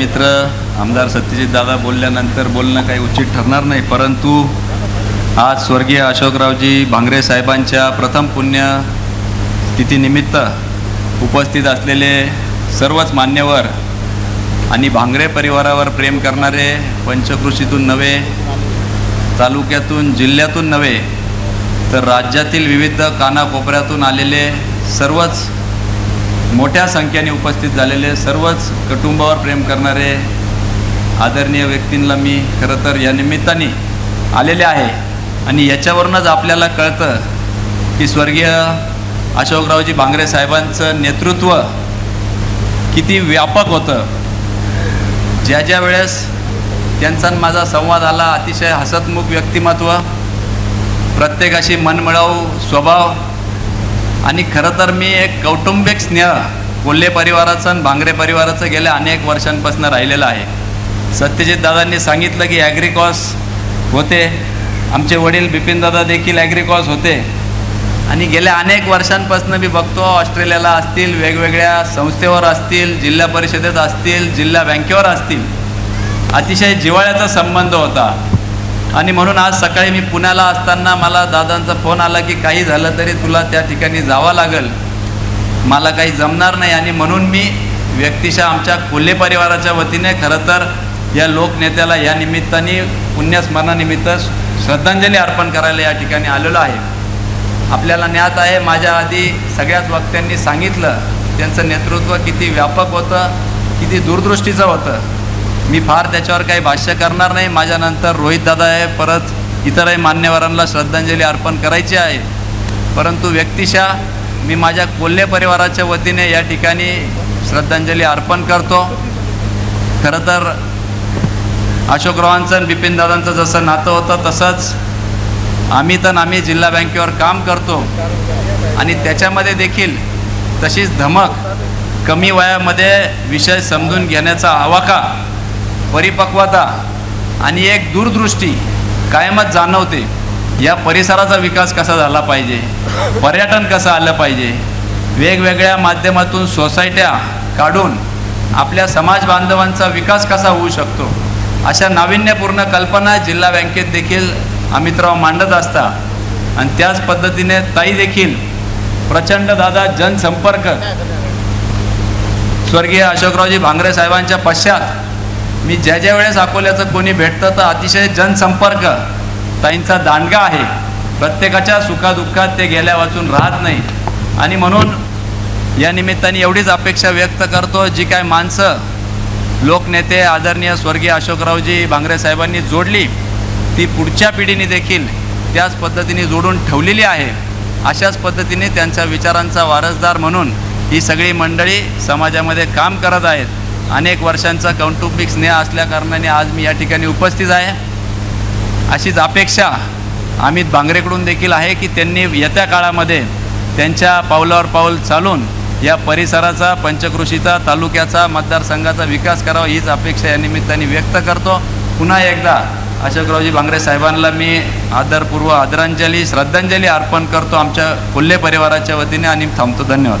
मित्र आमदार सत्यजित दादा बोलल्यानंतर बोलणं काही उचित ठरणार नाही परंतु आज स्वर्गीय अशोकरावजी भांगरे साहेबांच्या प्रथम पुण्य तिथीनिमित्त उपस्थित असलेले सर्वच मान्यवर आणि भांगरे परिवारावर प्रेम करणारे पंचकृषीतून नव्हे तालुक्यातून जिल्ह्यातून नव्हे तर राज्यातील विविध कानाकोपऱ्यातून आलेले सर्वच मोठ्या संख्येने उपस्थित झालेले सर्वच कुटुंबावर प्रेम करणारे आदरणीय व्यक्तींना मी खरं तर या निमित्ताने आलेले आहे. आणि याच्यावरूनच आपल्याला कळतं की स्वर्गीय अशोकरावजी भांगरे साहेबांचं नेतृत्व किती व्यापक होतं. ज्या ज्या वेळेस त्यांचा माझा संवाद आला अतिशय हसतमुख व्यक्तिमत्व प्रत्येकाशी मनमिळावू स्वभाव आणि खरं तर मी एक कौटुंबिक स्नेह कोल्हे परिवाराचं आणि भांगरे परिवाराचं गेल्या अनेक वर्षांपासून राहिलेलं आहे. सत्यजित दादांनी सांगितलं की ॲग्रिकॉस होते. आमचे वडील बिपिनदादा देखील ॲग्रिकॉस होते. आणि गेल्या अनेक वर्षांपासून मी बघतो ऑस्ट्रेलियाला असतील वेगवेगळ्या संस्थेवर असतील जिल्हा परिषदेत असतील जिल्हा बँकेवर असतील. अतिशय जिव्हाळ्याचा संबंध होता. आणि म्हणून आज सकाळी मी पुण्याला असताना मला दादांचा फोन आला की काही झालं तरी तुला त्या ठिकाणी जावं लागेल. मला काही जमणार नाही आणि म्हणून मी व्यक्तिशः आमच्या कोल्हे परिवाराच्या वतीने खरं तर या लोकनेत्याला या निमित्ताने पुण्यस्मरणानिमित्त श्रद्धांजली अर्पण करायला या ठिकाणी आलेलो आहे. आपल्याला ज्ञात आहे माझ्या आधी सगळ्याच वक्त्यांनी सांगितलं त्यांचं नेतृत्व किती व्यापक होतं किती दूरदृष्टीचं होतं. मी फार त्याच्यावर काही भाष्य करणार नाही. माझ्यानंतर रोहित दादा आहे परत इतरही मान्यवरांना श्रद्धांजली अर्पण करायची आहे. परंतु व्यक्तिशा मी माझ्या कोल्हे परिवाराच्या वतीने या ठिकाणी श्रद्धांजली अर्पण करतो. खरं तर अशोकरावांचं आणि बिपिनदादांचं जसं नातं होतं तसंच आम्ही तर आम्ही जिल्हा बँकेवर काम करतो. आणि त्याच्यामध्ये देखील तशीच धमक कमी वयामध्ये विषय समजून घेण्याचा आवाका परिपक्वता आणि एक दूरदृष्टी कायमच जाणवते. या परिसराचा विकास कसा झाला पाहिजे? पर्यटन कसं आलं पाहिजे? वेगवेगळ्या माध्यमातून सोसायट्या काढून आपल्या समाज बांधवांचा विकास कसा होऊ शकतो? अशा नाविन्यपूर्ण कल्पना जिल्हा बँकेत देखील अमितराव मांडत असता. आणि त्याच पद्धतीने ताई देखील. प्रचंड दादा जनसंपर्क. स्वर्गीय अशोकरावजी भांगरे साहेबांच्या पश्चात मी ज्या ज्या वेळेस अकोल्याचं कोणी भेटतं तर अतिशय जनसंपर्क ताईंचा दांडगा आहे. प्रत्येकाच्या सुखादुःखात ते गेल्या वाचून राहत नाही. आणि म्हणून या निमित्ताने एवढीच अपेक्षा व्यक्त करतो जी काय माणसं लोकनेते आदरणीय स्वर्गीय अशोकरावजी भांगरे साहेबांनी जोडली ती पुढच्या पिढीने देखील त्याच पद्धतीने जोडून ठेवलेली आहे. अशाच पद्धतीने त्यांच्या विचारांचा वारसदार म्हणून ही सगळी मंडळी समाजामध्ये काम करत आहेत. अनेक वर्षांचा कौटुंबिक स्नेह असल्याकारणाने आज मी या ठिकाणी उपस्थित आहे. अशीच अपेक्षा अमित भांगरेकडून देखील आहे की त्यांनी येत्या काळामध्ये त्यांच्या पावलावर पाऊल चालून या परिसराचा पंचकृषीचा तालुक्याचा मतदारसंघाचा विकास करावा हीच अपेक्षा या निमित्ताने व्यक्त करतो. पुन्हा एकदा अशोकरावजी भांगरे साहेबांना मी आदरपूर्व आदरांजली श्रद्धांजली अर्पण करतो आमच्या कोल्हे परिवाराच्या वतीने आणि थांबतो. धन्यवाद.